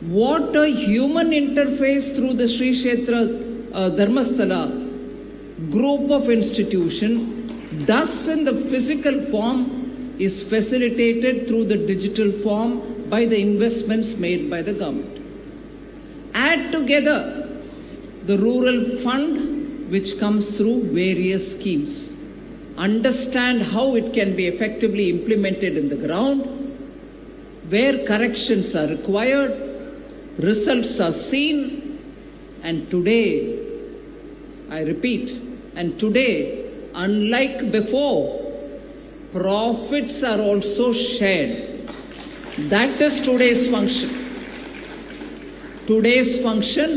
what a human interface through the Sri Kshetra uh, Dharmasthala group of institution does in the physical form is facilitated through the digital form by the investments made by the government. Add together the rural fund which comes through various schemes. Understand how it can be effectively implemented in the ground, where corrections are required, results are seen, and today, I repeat, and today, unlike before, profits are also shared. That is today's function. Today's function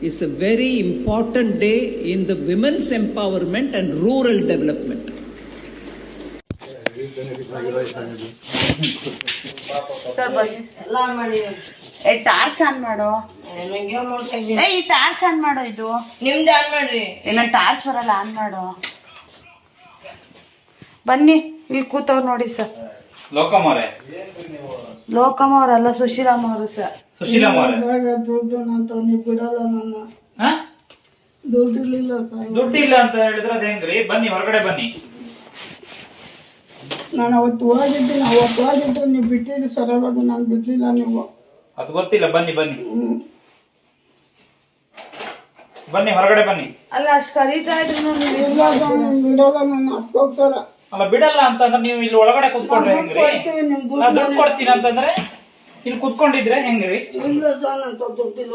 is a very important day in the women's empowerment and rural development. Torch on ಮಾಡೋ on ಇದು ನಿಮ್ದು on ಮಾಡ್ರಿ ಏನ torch ಬರಲ್ಲ on ಮಾಡೋ ಬನ್ನಿ ಇಲ್ಲಿ ಕೂತವ್ರು ನೋಡಿ ಸರ್ ಲೋಕಮ್ ಅವರೇ ಅವರಲ್ಲ ಸುಶೀಲಮ್ಮ ಅವರು ಸರ್ ಸುಶೀಲಮ್ಮ ದುಡ್ಡು ಬಿಡಲ್ಲ ಅಂತ ಹೇಳಿದ್ರೆ ಬನ್ನಿ ಹೊರಗಡೆ ಬನ್ನಿ ನಾನು ಅವತ್ತು ಹೋಗಿದ್ದೀನಿ ಅವತ್ತು ಹೋಗಿದ್ದು ನೀವು ಬಿಟ್ಟಿದ್ದು ಸರಿಯಾಗೋದು ನಾನು ಬಿಡಲಿಲ್ಲ ನೀವು ಅದು ಗೊತ್ತಿಲ್ಲ ಬನ್ನಿ ಬನ್ನಿ ಬನ್ನಿ ಹೊರಗಡೆ ಬನ್ನಿ ಅಲ್ಲ ಅಷ್ಟು ಕರೀತಾ ಇದ್ರೆ ಅಲ್ಲ ಬಿಡಲ್ಲ ಅಂತಂದ್ರೆ ನೀವು ಇಲ್ಲಿ ಒಳಗಡೆ ಕುತ್ಕೊಂಡ್ರೆ ಹೆಂಗ್ರಿ ದುಡ್ಡು ಕೊಡ್ತೀನಿ ಅಂತಂದ್ರೆ ಇಲ್ಲಿ ಕುತ್ಕೊಂಡಿದ್ರೆ ಹೆಂಗ್ರಿ ದುಡ್ಡಿಲ್ಲ